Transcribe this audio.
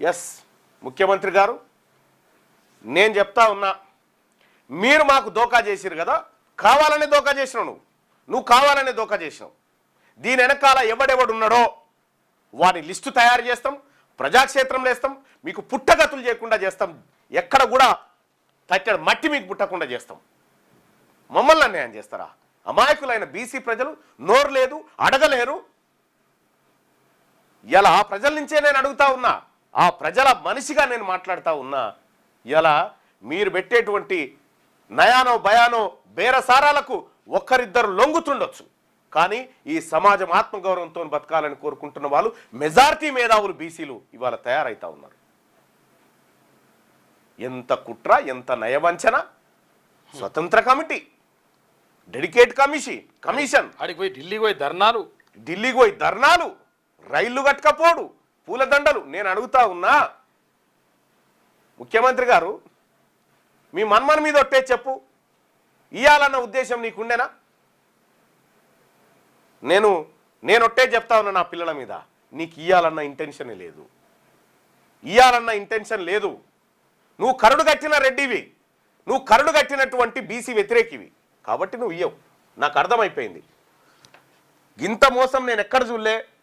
Yes ముఖ్యమంత్రి గారు నేను చెప్తా ఉన్నా మీరు మాకు దోకా చేసిరు కదా కావాలనే దోకా చేసినావు నువ్వు. నువ్వు కావాలనే దోకా చేసినావు. దీని వెనకాల ఎవడెవడున్నాడో వారి లిస్టు తయారు చేస్తాం ప్రజాక్షేత్రంలో వేస్తాం మీకు పుట్టగతులు చేయకుండా చేస్తాం ఎక్కడ కూడా తట్టడ మట్టి మీకు పుట్టకుండా చేస్తాం. మమ్మల్ని అన్యాయం చేస్తారా? అమాయకులైన బీసీ ప్రజలు నోరు లేదు అడగలేరు. ఇలా ప్రజల నుంచే నేను అడుగుతా ఉన్నా ఆ ప్రజల మనిషిగా నేను మాట్లాడుతా ఉన్నా ఇలా మీరు పెట్టేటువంటి నయానో భయానో బేరసారాలకు ఒక్కరిద్దరు లొంగుతుండొచ్చు. కానీ ఈ సమాజం ఆత్మగౌరవంతో బతకాలని కోరుకుంటున్న వాళ్ళు మెజారిటీ మేధావులు బీసీలు ఇవాళ తయారైతా ఉన్నారు. ఎంత కుట్ర ఎంత నయవంచన? స్వతంత్ర కమిటీ డెడికేట్ కమిషన్ కమిషన్. ఆడికి పోయి ఢిల్లీకి పోయి ధర్నాలు. ఢిల్లీకి పోయి ధర్నాలు రైళ్ళు కట్టకపోడు. పూలదండలు నేను అడుగుతా ఉన్నా. ముఖ్యమంత్రి గారు మీ మన్మన్ మీద ఒట్టే చెప్పు. ఇయ్యాలన్న ఉద్దేశం నీకుండేనా? నేను నేనొట్టే చెప్తా ఉన్నా నా పిల్లల మీద. నీకు ఇయ్యాలన్న ఇంటెన్షన్ లేదు. ఇయ్యాలన్న ఇంటెన్షన్ లేదు. నువ్వు కరుడు కట్టిన రెడ్డివి. నువ్వు కరుడు కట్టినటువంటి బీసీ వ్యతిరేకివి. కాబట్టి నువ్వు ఇయ్యవు. నాకు అర్థమైపోయింది. ఇంత మోసం నేను ఎక్కడ చూడలే?